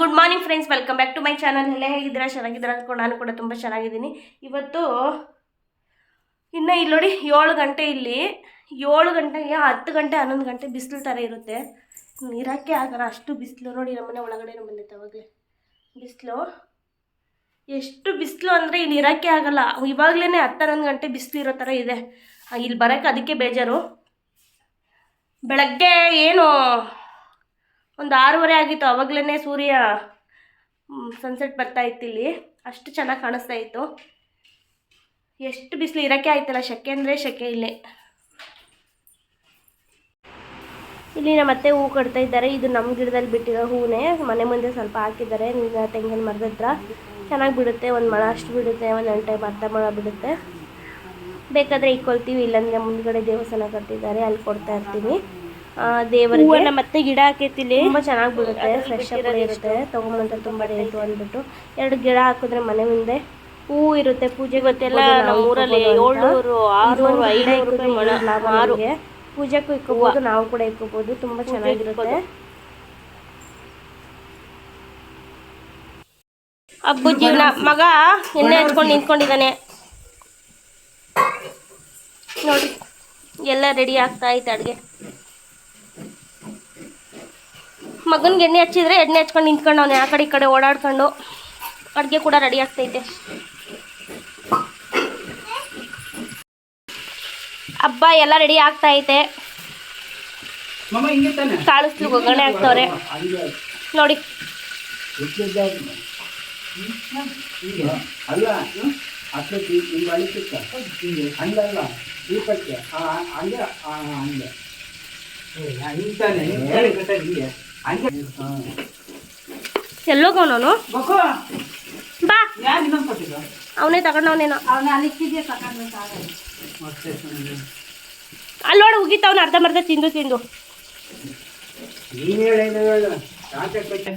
Good morning friends, welcome back to my channel. ಎಲ್ಲ ಹೇಗಿದ್ದೀರಾ? ಚೆನ್ನಾಗಿದ್ದೀರಾ ಅಂದ್ಕೊಂಡು ನಾನು ಕೂಡ ತುಂಬ ಚೆನ್ನಾಗಿದ್ದೀನಿ. ಇವತ್ತು ಇನ್ನು ಇಲ್ಲಿ ನೋಡಿ ಏಳು ಗಂಟೆ ಇಲ್ಲಿ. ಏಳು ಗಂಟೆಗೆ ಹತ್ತು ಗಂಟೆ, ಹನ್ನೊಂದು ಗಂಟೆ ಬಿಸಿಲು ಥರ ಇರುತ್ತೆ. ನೀರಕ್ಕೆ ಆಗಲ್ಲ, ಅಷ್ಟು ಬಿಸಿಲು. ನೋಡಿ ನಮ್ಮನೆ ಒಳಗಡೆ ಬಂದಿತ್ತು ಅವಾಗಲೇ. ಬಿಸಿಲು. ಎಷ್ಟು ಬಿಸಿಲು ಅಂದರೆ ಇಲ್ಲಿ ಇರೋಕ್ಕೆ ಆಗಲ್ಲ. ಇವಾಗಲೇ ಹತ್ತು, ಹನ್ನೊಂದು ಗಂಟೆ ಬಿಸಿಲು ಇರೋ ಥರ ಇದೆ. ಇಲ್ಲಿ ಬರೋಕ್ಕೆ ಅದಕ್ಕೆ ಬೇಜಾರು. ಬೆಳಗ್ಗೆ ಏನು ಒಂದು ಆರೂವರೆ ಆಗಿತ್ತು ಅವಾಗಲೇ ಸೂರ್ಯ ಸನ್ಸೆಟ್ ಬರ್ತಾ ಇತ್ತು ಇಲ್ಲಿ. ಅಷ್ಟು ಚೆನ್ನಾಗಿ ಕಾಣಿಸ್ತಾ ಇತ್ತು. ಎಷ್ಟು ಬಿಸಿಲು ಇರೋಕ್ಕೆ ಆಯ್ತಲ್ಲ ಸೆಕೆ ಅಂದರೆ ಸೆಕೆ ಇಲ್ಲೇ. ಇಲ್ಲಿ ನಮ್ಮ ಅತ್ತೆ ಹೂ ಕಟ್ತಾ ಇದ್ದಾರೆ. ಇದು ನಮ್ಮ ಗಿಡದಲ್ಲಿ ಬಿಟ್ಟಿರೋ ಹೂವೇ ಮನೆ ಮುಂದೆ ಸ್ವಲ್ಪ ಹಾಕಿದ್ದಾರೆ. ತೆಂಗಿನ ಮರದ ಹತ್ರ. ಚೆನ್ನಾಗಿ ಬಿಡುತ್ತೆ. ಒಂದು ಮಳ ಅಷ್ಟು ಬಿಡುತ್ತೆ. ಒಂದು ಟೈಮ್ ಅರ್ಧ ಮಳ ಬಿಡುತ್ತೆ. ಬೇಕಾದರೆ ಇಕ್ಕೊಳ್ತೀವಿ ಇಲ್ಲಾಂದರೆ ಮುಂದ್ಗಡೆ ದೇವಸ್ಥಾನ ಕಟ್ಟಿದ್ದಾರೆ. ಅಲ್ಲಿ ಕೊಡ್ತಾ ಇರ್ತೀನಿ. ದೇವರಿಗೆ. ಮತ್ತೆ ಗಿಡ ಹಾಕೈತಿಲಿ? ತುಂಬಾ ಚೆನ್ನಾಗಿ ಬಿಡುತ್ತೆ ಫ್ರೆಶ್ ಇರುತ್ತೆ ಬಂದ್ರೆ ತುಂಬಾ ರೇಟು ಅಂದ್ಬಿಟ್ಟು. ಎರಡು ಗಿಡ ಹಾಕಿದ್ರೆ ಮನೆ ಮುಂದೆ ಹೂ ಇರುತ್ತೆ ಪೂಜೆ ಗೊತ್ತೆಲ್ಲ ನಮ್ಮ ಊರಲ್ಲಿ ಏಳ್ನೂರು ಆರುನೂರು ಐನೂರು ರೂಪಾಯಿ ಮೊಳ ಮಾರು. ಪೂಜೆಗೂ ಇಕ್ಕೋಬಹುದು ನಾವು ಕೂಡ ಇಕ್ಕೋಬಹುದು ತುಂಬಾ ಚೆನ್ನಾಗಿರುತ್ತೆ. ಹಬ್ಬದ ಜೀವನ ಮಗ ಎಣ್ಣೆ ಹಚ್ಕೊಂಡು ನಿಂತ್ಕೊಂಡಿದ್ದಾನೆ. ನೋಡಿ ಎಲ್ಲ ರೆಡಿ ಆಗ್ತಾ ಐತೆ ಅಡುಗೆ. ಮಗನಿಗೆ ಎಣ್ಣೆ ಹಚ್ಚಿದ್ರೆ ಎಣ್ಣೆ ಹಚ್ಕೊಂಡು ನಿಂತ್ಕೊಂಡು ಅವನು ಆ ಕಡೆ ಈ ಕಡೆ ಓಡಾಡ್ಕೊಂಡು ಅಡುಗೆ ಕೂಡ ರೆಡಿ ಆಗ್ತೈತೆ ಹಬ್ಬ ಎಲ್ಲ ರೆಡಿ ಆಗ್ತಾ ಐತೆ ಕಾಳಿಸ್ಲು ಒಗ್ಗರಣೆ ಆಗ್ತವ್ರೆ ನೋಡಿ ಹೀಗೆ ಅಲ್ಲ ಅವನು ಬಾ. ಅವನೇ ತಗೊಂಡವನೇನೋ ಅಲ್ಲಿ ನೋಡಿ ಉಗಿತಾವನ ಅರ್ಧ ಮರ್ಧ ತಿಂದು ತಿಂದು.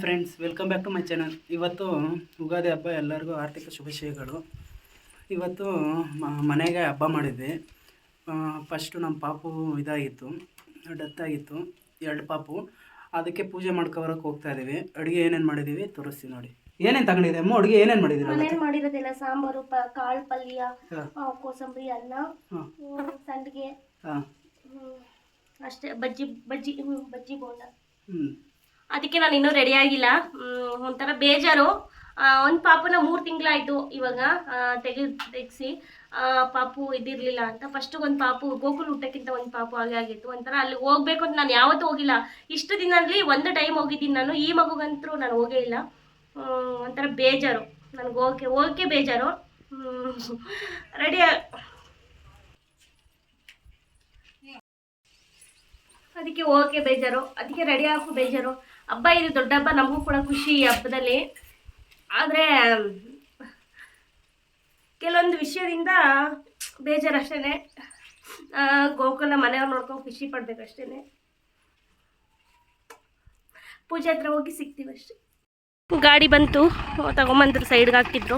Friends welcome back to my channel ಇವತ್ತು ಯುಗಾದಿ ಹಬ್ಬ ಎಲ್ಲರಿಗೂ ಆರ್ಥಿಕ ಶುಭಾಶಯಗಳು. ಇವತ್ತು ಮನೆಗೆ ಹಬ್ಬ ಮಾಡಿದ್ವಿ ಫಸ್ಟು ನಮ್ಮ ಪಾಪು ಇದಾಗಿತ್ತು ಡೆತ್ ಆಗಿತ್ತು. ಎರಡು ಪಾಪು. ಅದಕ್ಕೆ ಪೂಜೆ ಮಾಡ್ಕೊಬರಕ್ಕೆ ಹೋಗ್ತಾ ಇದ್ದೀವಿ ಅಡುಗೆ ಏನೇನು ಮಾಡಿದ್ದೀವಿ ತೋರಿಸ್ತೀವಿ ನೋಡಿ. ಏನೇನು ತಗೊಂಡಿದೆ ಅಮ್ಮ? ಅಡುಗೆ ಏನೇನು ಮಾಡಿದ್ದೀರಾ ಮನೇಲಿ ಮಾಡಿರೋದೆಲ್ಲ ಸಾಂಬಾರು ಪ ಕಾಳು ಪಲ್ಯ ಕೋಸಂಬರಿ ಅನ್ನ ಸಂಡಿಗೆ ಹಾಂ. ಅಷ್ಟೇ ಬಜ್ಜಿ ಬಜ್ಜಿ ಬಜ್ಜಿ ಬೋಂಡ. ಹ್ಞೂ ಅದಕ್ಕೆ ನಾನು ಇನ್ನೂ ರೆಡಿ ಆಗಿಲ್ಲ. ಹ್ಮ್, ಒಂಥರ ಬೇಜಾರು. ಒಂದು ಪಾಪನ ಮೂರು ತಿಂಗಳಾಯಿತು ಇವಾಗ ತೆಗೆ ತೆಗ್ಸಿ ಪಾಪು ಇದಿರಲಿಲ್ಲ ಅಂತ. ಫಸ್ಟ್ ಒಂದು ಪಾಪು, ಗೋಕುಲ್ ಊಟಕ್ಕಿಂತ ಒಂದು ಪಾಪು ಹಾಗೆ ಆಗಿತ್ತು. ಒಂಥರ ಅಲ್ಲಿ ಹೋಗ್ಬೇಕು ಅಂತ ನಾನು ಯಾವತ್ತೂ ಹೋಗಿಲ್ಲ. ಇಷ್ಟು ದಿನದಲ್ಲಿ ಒಂದು ಟೈಮ್ ಹೋಗಿದ್ದೀನಿ ನಾನು. ಈ ಮಗುಗಂತೂ ನಾನು ಹೋಗೇ ಇಲ್ಲ. ಒಂಥರ ಬೇಜಾರು. ನನಗೆ ಹೋಗಕ್ಕೆ ಹೋಗಕ್ಕೆ ಬೇಜಾರು. ರೆಡಿ ಅದಕ್ಕೆ ಹೋಗಕ್ಕೆ ಬೇಜಾರು. ಅದಕ್ಕೆ ರೆಡಿ ಹಾಕು ಬೇಜಾರು. ಹಬ್ಬ ಇದು ದೊಡ್ಡ ಹಬ್ಬ, ನಮಗೂ ಕೂಡ ಖುಷಿ ಈ ಹಬ್ಬದಲ್ಲಿ. ಆದರೆ ಕೆಲವೊಂದು ವಿಷಯದಿಂದ ಬೇಜಾರು ಅಷ್ಟೇ ಗೋಕುಲ ಮನೆಯವ್ರು ನೋಡ್ಕೊಂಡು ಖುಷಿ ಪಡ್ಬೇಕಷ್ಟೇ ಪೂಜೆ ಹತ್ರ ಹೋಗಿ ಸಿಗ್ತೀವಿ ಅಷ್ಟೇ. ಗಾಡಿ ಬಂತು, ತಗೊಂಬಂದ್ರು, ಸೈಡ್ಗೆ ಹಾಕ್ತಿದ್ರು.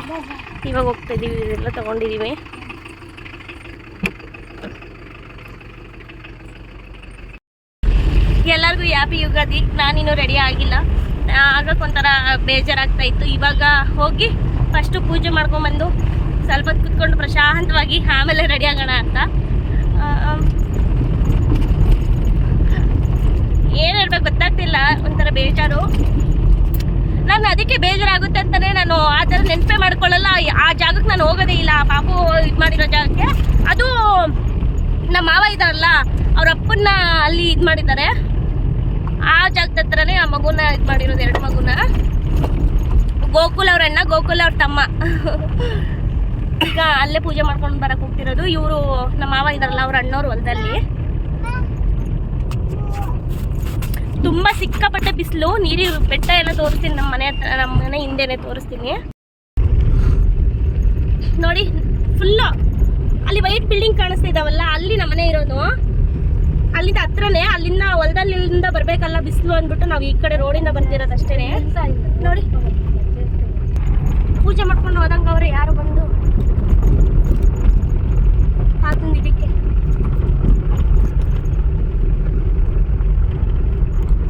ಇವಾಗ ಹೋಗ್ತಾ ಇದೀವಿ ಇದೆಲ್ಲ ತಗೊಂಡಿದ್ದೀವಿ ಎಲ್ಲರಿಗೂ ಹ್ಯಾಪಿ ಯುಗಾದಿ, ನಾನಿನ್ನೂ ರೆಡಿ ಆಗಿಲ್ಲ. ಆಗಕ್ಕೆ ಒಂಥರ ಬೇಜಾರಾಗ್ತಾ ಇತ್ತು. ಇವಾಗ ಹೋಗಿ ಫಸ್ಟು ಪೂಜೆ ಮಾಡ್ಕೊಂಬಂದು ಸ್ವಲ್ಪ ಕುತ್ಕೊಂಡು ಪ್ರಶಾಂತವಾಗಿ ಆಮೇಲೆ ರೆಡಿ ಆಗೋಣ ಅಂತ. ಏನು ಹೇಳ್ಬೇಕು ಗೊತ್ತಾಗ್ತಿಲ್ಲ, ಒಂಥರ ಬೇಜಾರು. ನಾನು ಅದಕ್ಕೆ ಬೇಜಾರಾಗುತ್ತೆ ಅಂತಲೇ ನಾನು ಆ ಥರ ನೆನಪೇ ಮಾಡ್ಕೊಳ್ಳಲ್ಲ. ಆ ಜಾಗಕ್ಕೆ ನಾನು ಹೋಗೋದೇ ಇಲ್ಲ. ಆ ಪಾಪು ಇದು ಮಾಡಿರೋ ಜಾಗಕ್ಕೆ. ಅದು ನಮ್ಮ ಮಾವ ಇದಾರಲ್ಲ, ಅವ್ರ ಅಪ್ಪನ್ನ ಅಲ್ಲಿ ಇದು ಮಾಡಿದ್ದಾರೆ. ಆ ಜಾಗದ ಹತ್ರನೇ ಆ ಮಗುನ ಇದು ಮಾಡಿರೋದು, ಎರಡು ಮಗುನ. ಗೋಕುಲ್ ಅವ್ರ ಅಣ್ಣ, ಗೋಕುಲ್ ಅವ್ರ ತಮ್ಮ. ಈಗ ಅಲ್ಲೇ ಪೂಜೆ ಮಾಡ್ಕೊಂಡು ಬರಕ್ಕೆ ಹೋಗ್ತಿರೋದು. ಇವರು ನಮ್ಮ ಮಾವ ಇದಾರಲ್ಲ, ಅವ್ರ ಅಣ್ಣವ್ರು ಹೊಲದಲ್ಲಿ. ತುಂಬ ಸಿಕ್ಕಾಪಟ್ಟೆ ಬಿಸಿಲು, ನೀರಿ ಬೆಟ್ಟ ಎಲ್ಲ ತೋರಿಸ್ತೀನಿ ನಮ್ಮ ಮನೆ ಹತ್ರ ನಮ್ಮ ಮನೆ ಹಿಂದೆನೆ ತೋರಿಸ್ತೀನಿ. ನೋಡಿ ಫುಲ್ಲು ಅಲ್ಲಿ ವೈಟ್ ಬಿಲ್ಡಿಂಗ್ ಕಾಣಿಸ್ತಾ ಇದಾವಲ್ಲ, ಅಲ್ಲಿ ನಮ್ಮ ಮನೆ ಇರೋದು. ಅಲ್ಲಿಂದ ಹತ್ರನೇ ಅಲ್ಲಿಂದ ಹೊಲದಲ್ಲಿಂದ ಬರ್ಬೇಕಲ್ಲ ಬಿಸಿಲು ಅಂದ್ಬಿಟ್ಟು ನಾವು ಈ ಕಡೆ ರೋಡಿಂದ ಬರ್ತಿರೋದಷ್ಟೇನೆ ಅಷ್ಟೇನೆ. ನೋಡಿ. ಪೂಜೆ ಮಾಡ್ಕೊಂಡು ಹೋದಂಗ ಅವ್ರೆ ಯಾರು ಬಂದು ಹಾಕೊಂಡು ಇದಕ್ಕೆ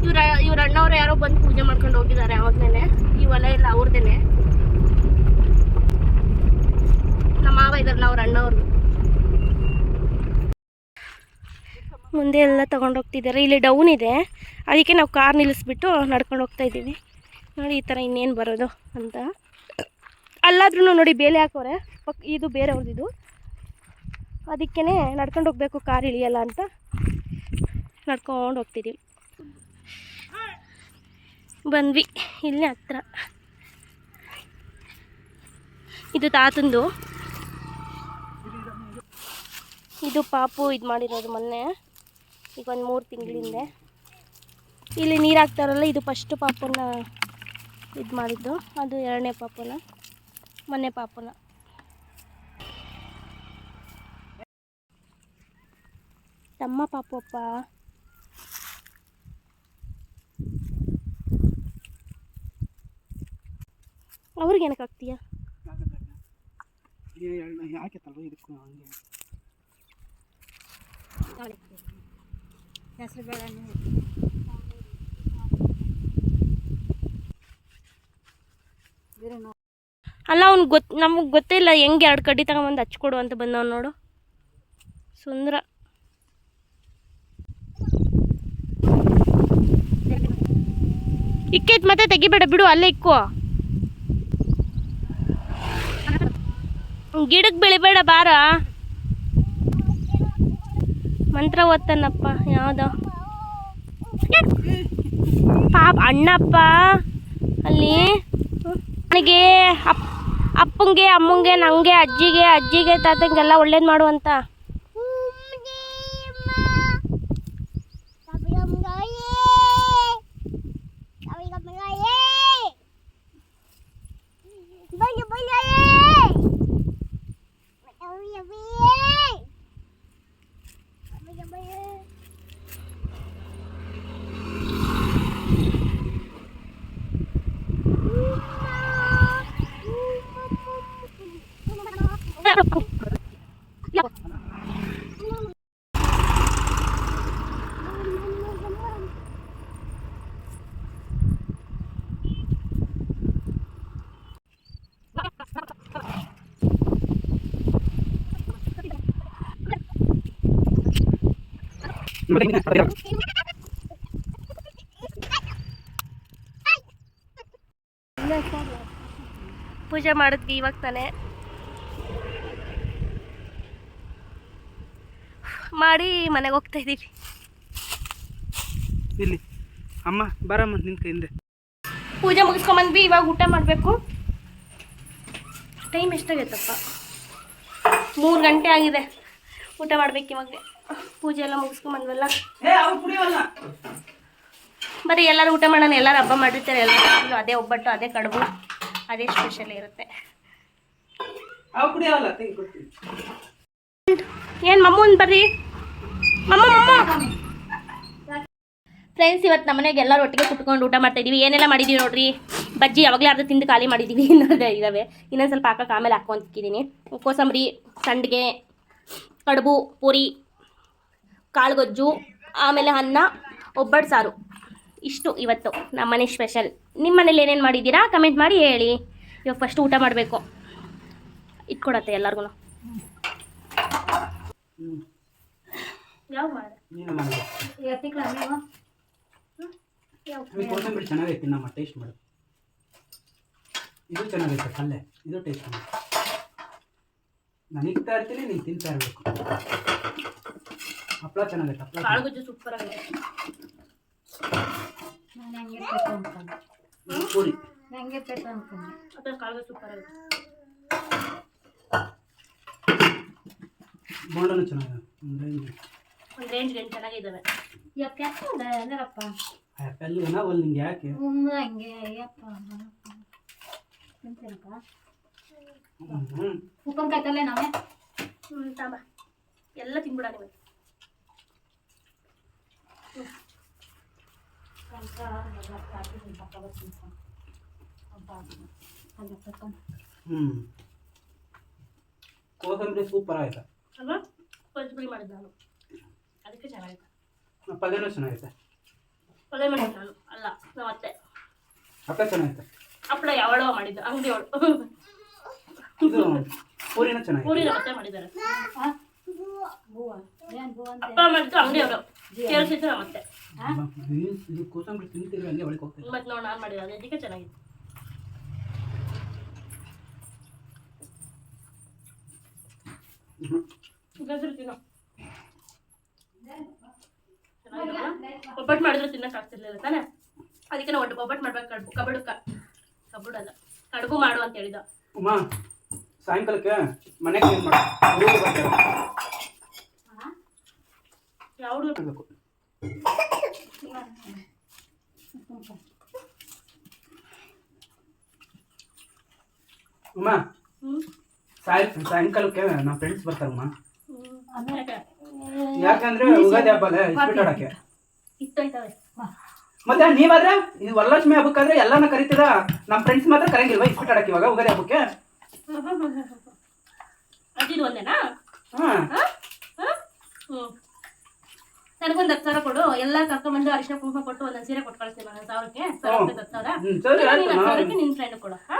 ಇವ್ರ ಇವ್ರ ಅಣ್ಣವ್ರು ಯಾರೋ ಬಂದು ಪೂಜೆ ಮಾಡ್ಕೊಂಡು ಹೋಗಿದ್ದಾರೆ ಅವಾಗ್ಲೇನೆ ಈ ಹೊಲ ಎಲ್ಲ ಅವ್ರದೇನೆ ನಮ್ಮ ಮಾವ ಇದಾರಲ್ಲ ಅವ್ರ ಅಣ್ಣವ್ರು ಮುಂದೆ ಎಲ್ಲ ತಗೊಂಡು ಹೋಗ್ತಿದ್ದಾರೆ. ಇಲ್ಲಿ ಡೌನ್ ಇದೆ. ಅದಕ್ಕೆ ನಾವು ಕಾರ್ ನಿಲ್ಲಿಸ್ಬಿಟ್ಟು ನಡ್ಕೊಂಡು ಹೋಗ್ತಾ ಇದ್ದೀವಿ. ನೋಡಿ, ಈ ಥರ ಇನ್ನೇನು ಬರೋದು ಅಂತ. ಅಲ್ಲಾದ್ರೂ ನೋಡಿ ಬೇಲೆ ಹಾಕೋರೆ. ಪಕ್, ಇದು ಬೇರೆ ಅವ್ರದ್ದು ಅದಕ್ಕೇ ನಡ್ಕೊಂಡು ಹೋಗಬೇಕು ಕಾರ್ ಇಳಿಯಲ್ಲ ಅಂತ. ನಡ್ಕೊಂಡು ಹೋಗ್ತಿದ್ದೀವಿ. ಬಂದ್ವಿ. ಇಲ್ಲೇ ಹತ್ರ. ಇದು ತಾತಂದು. ಇದು ಪಾಪು ಇದು ಮಾಡಿರೋದು ಮೊನ್ನೆ. ಈಗ ಒಂದು ಮೂರು ತಿಂಗಳಿಂದ. ಇಲ್ಲಿ ನೀರು ಹಾಕ್ತಾರಲ್ಲ ಇದು ಫಸ್ಟ್ ಪಾಪನ ಇದು ಮಾಡಿದ್ದು. ಅದು ಎರಡನೇ ಪಾಪುನ ಮೊನ್ನೆ ಪಾಪನ. ತಮ್ಮ ಪಾಪಪ್ಪ ಅವ್ರಿಗೆ ಏನಕ್ಕೆ ಆಗ್ತೀಯಾ ಯಾಕೆ ಅಲ್ಲ, ಅವ್ನು ಗೊತ್ತು ನಮಗೆ ಗೊತ್ತಿಲ್ಲ, ಹೆಂಗೆ ಎರಡು ಕಡ್ಡಿ ತಗೊಂಬಂದು ಹಚ್ಕೊಡು ಅಂತ ಬಂದವ್ ನೋಡು. ಸುಂದರ. ಇಕ್ಕೈತ್ ಮತ್ತೆ ತೆಗಿಬೇಡ ಬಿಡು, ಅಲ್ಲೇ ಇಕ್ಕೋ. ಗಿಡಕ್ಕೆ ಬೆಳಿಬೇಡ, ಬಾರ. ಮಂತ್ರ ಓದ್ತಾನಪ್ಪ ಯಾವುದೋ. ಪಾಪ ಅಣ್ಣಪ್ಪ, ಅಲ್ಲಿ ನನಗೆ ಅಪ್ ಅಪ್ಪಂಗೆ, ಅಮ್ಮಂಗೆ, ನಂಗೆ, ಅಜ್ಜಿಗೆ ಅಜ್ಜಿಗೆ, ತಾತಂಗೆಲ್ಲ ಒಳ್ಳೇದು ಮಾಡುವಂತ. ಪೂಜೆ ಮಾಡಿದ್ವಿ ಇವಾಗ ತಾನೆ. ಮಾಡಿ ಮನೆಗೆ ಹೋಗ್ತಾ ಇದ್ದೀವಿ ಇಲ್ಲಿ. ಅಮ್ಮ ಬರಮ್ಮ ನಿನ್ ಕೈಯಿಂದ. ಪೂಜೆ ಮುಗಿಸ್ಕೊಂಬಂದ್ವಿ ಇವಾಗ ಊಟ ಮಾಡಬೇಕು. ಟೈಮ್ ಎಷ್ಟಾಗೈತಪ್ಪ? ಮೂರು ಗಂಟೆ ಆಗಿದೆ. ಊಟ ಮಾಡ್ಬೇಕು ಇವಾಗ ಪೂಜೆ ಎಲ್ಲ ಮುಗಿಸ್ಕೊಂಬಂದ್ವಲ್ಲ? ಬರೀ ಎಲ್ಲರೂ ಊಟ ಮಾಡೋಣ ಎಲ್ಲರೂ ಹಬ್ಬ ಮಾಡಿರ್ತಾರೆ ಎಲ್ಲರೂ ಅದೇ ಒಬ್ಬಟ್ಟು ಅದೇ ಕಡುಬು ಅದೇ ಸ್ಪೆಷಲ್ ಇರುತ್ತೆ. ಏನ್ ಮಮ್ಮನ್ ಬರ್ರಿ. ಮಮ್ಮ ಮಮ್ಮ. ಫ್ರೆಂಡ್ಸ್ ಇವತ್ತು ನಮ್ಮನೆಗೆ ಎಲ್ಲರೂ ಒಟ್ಟಿಗೆ ಕುಟ್ಕೊಂಡು ಊಟ ಮಾಡ್ತಾ ಇದೀವಿ. ಏನೆಲ್ಲ ಮಾಡಿದೀವಿ ನೋಡ್ರಿ? ಬಜ್ಜಿ ಯಾವಾಗಲೇ ಅರ್ಧ ತಿಂದು ಖಾಲಿ ಮಾಡಿದ್ದೀವಿ ಇನ್ನೊಂದು ಇದ್ದಾವೆ ಇನ್ನೊಂದು ಸ್ವಲ್ಪ ಹಾಕಕ್ಕೆ ಆಮೇಲೆ ಹಾಕ್ಕೊಂತಿದ್ದೀನಿ ಕೋಸಂಬರಿ ಸಂಡಿಗೆ ಕಡುಬು ಪೂರಿ. ಕಾಳುಗೊಜ್ಜು ಆಮೇಲೆ ಅನ್ನ ಒಬ್ಬಟ್ಟು ಸಾರು. ಇಷ್ಟು ಇವತ್ತು ನಮ್ಮನೆ ಸ್ಪೆಷಲ್. ನಿಮ್ಮ ಮನೇಲಿ ಏನೇನು ಮಾಡಿದ್ದೀರಾ? ಕಮೆಂಟ್ ಮಾಡಿ ಹೇಳಿ. ಇವಾಗ ಫಸ್ಟ್ ಊಟ ಮಾಡಬೇಕು. ಇಟ್ಕೊಡತ್ತೆ ಎಲ್ಲರಿಗೂ ಚೆನ್ನಾಗೈತಿ ನಮ್ಮ ಟೇಸ್ಟ್ ಮಾಡು. ಇದು ಚೆನ್ನಾಗೈತೆ ಪಲ್ಯ ಇದು ಟೇಸ್ಟ್ ಮಾಡು. ನಾನು ಇಕ್ತಾ ಇರ್ತೀನಿ ನೀನು ತಿಂತಾ ಇರಬೇಕು. ಹಪ್ಪಳ ಚೆನ್ನಾಗೈತೆ ಹಪ್ಪಳ ಕಾಳುಗೊಜ್ಜು ಸೂಪರ್ ಆಗಿದೆ. ನಾನು ಹೆಂಗೆ ಪೆಟ್ಟು ಅನ್ಕೊಂಡೆ. ಪೂರಿ ಹೆಂಗೆ ಪೆಟ್ಟು ಅನ್ಕೊಂಡೆ. ಕಾಳುಗೊಜ್ಜು ಸೂಪರ್ ಆಗಿದೆ. ಬೋಂಡನು ಚೆನ್ನಾಗಿದೆ ಒಂದು ರೇಂಜ್ ಒಂದು ರೇಂಜ್ ರೇಂಜ್ ಚೆನ್ನಾಗಿದ್ದಾವೆ. ಯಾಕೆ ಎಲ್ಲರಪ್ಪ? ಆ್ಯಪಲ್ ಏನಾವಲ್ಲ ನಿಂಗೆ ಯಾಕೆ? ಹ್ಞೂ ಹಂಗೆ ಹ್ಞೂ ಉಪ್ಪಿನಕಾಯಿ ತಲೆ ನಾವೇ? ಹ್ಞೂ ತಾಂಬ ಎಲ್ಲ ತಿನ್ಬಿಡ ನೀವು ಹ್ಞೂ ಕೋಸಂಬರಿ ಸೂಪರ್ ಆಯ್ತಾ? ಅಲ್ವಾ? ಕೊಜ್ಜುಬಳಿ ಮಾಡಿದ್ದು ನಾನು. ಅದಕ್ಕೆ ಚೆನ್ನಾಗಿತ್ತು. ಪಲ್ಯನೂ ಚೆನ್ನಾಗೈತೆ ಪಲ್ಯ ಮಾಡಿದ್ದು ನಾನು. ಅಲ್ಲ ನಮ್ಮ ಅತ್ತೆ. ಅಪ್ಪ ಚೆನ್ನಾಗಿತ್ತು. ಹಪ್ಪಳ ಯಾವಳೋ ಮಾಡಿದ್ದು. ಅಂಗಡಿ ಅವಳು. ಇದು ಪೂರಿನ ಚೆನ್ನಾಗಿ ಪೂರಿ ನಮ್ಮ ಅತ್ತೆ ಮಾಡಿದ್ದಾರೆ. ಹಪ್ಪಳ ಮಾಡಿದ್ದು ಅಂಗಡಿ ಅವರು ಕೇಳಿಸಿದ್ದು ಮತ್ತೆ. ಇದು- ಕೋಸಂಬರಿ ತಿಂತಿದ್ರೆ ಹಂಗೆ ಒಳಗೆ ಹೋಗ್ತೀವಿ ಮತ್ತೆ ನೋಡಿ ನಾನು ಮಾಡಿರೋದು ಅದಕ್ಕೆ ಚೆನ್ನಾಗಿತ್ತು. ಗಜ್ರಿ ತಿನ್ನೋ? ಒಬ್ಬಟ್ಟು ಮಾಡಿದ್ರೆ ತಿನ್ನಕ್ಕೆ ಆಗ್ತಿರ್ಲಿಲ್ಲ ತಾನೆ? ಅದಕ್ಕೆ ನಾವು ಒಟ್ಟು ಒಬ್ಬಟ್ಟು ಮಾಡ್ಬೇಕು ಕಡ್ಬು ಕಬಡಕ್ಕ ಕಬಡಲ್ಲ ಕಡುಬು ಮಾಡು ಅಂತ ಹೇಳಿದ. ಉಮಾ ಸಾಯಂಕಾಲಕ್ಕೆ ಮನೆಗೆ ಏನು ಮಾಡಿ ಯಾವುದು ಮಾಡಬೇಕು ಅಮ್ಮ ಹ್ಮ್ ಸಾಯ ಸಾಯಂಕಾಲಕ್ಕೆ ನಮ್ಮ ಫ್ರೆಂಡ್ಸ್ ಬರ್ತಾರಮ್ಮ. ಯಾಕಂದ್ರೆ ಉಗಾದಿ ಹಬ್ಬಲ್ಲ ಇಸ್ಬಿಟ್ ಆಡಕ್ಕೆ. ಮತ್ತೆ ನೀವಾದ್ರೆ ಇದು ವರಲಕ್ಷ್ಮಿ ಹಬ್ಬಕ್ಕಾದ್ರೆ ಎಲ್ಲಾನ ಕರಿತೀರಾ? ನಮ್ಮ ಫ್ರೆಂಡ್ಸ್ ಮಾತ್ರ ಕರಂಗಿಲ್ವಾ ಇಸ್ಬಿಟ್ ಆಡಕ್ಕೆ ಇವಾಗ ಉಗಾದಿ ಹಬ್ಬಕ್ಕೆ? ಅದಿದು ಒಂದೇನಾ? ನನಗೊಂದು ಹತ್ತು ಸಾವಿರ ಕೊಡು. ಎಲ್ಲ ಕರ್ಕೊಂಡ್ಬಂದು ಅರಿಶಿನ ಕುಂಕುಮ ಕೊಟ್ಟು ಒಂದೊಂದು ಸೀರೆ ಕೊಟ್ಟು ಕಳಿಸ್ತೀನಿ ಸಾವಿರಕ್ಕೆ. ಸಾವಿರ ರೂಪಾಯಿ ಹತ್ತು ಸಾವಿರ. ಸಾವಿರಕ್ಕೆ ನಿನ್ನ ಫ್ರೆಂಡ್ ಕೊಡು ಹಾ?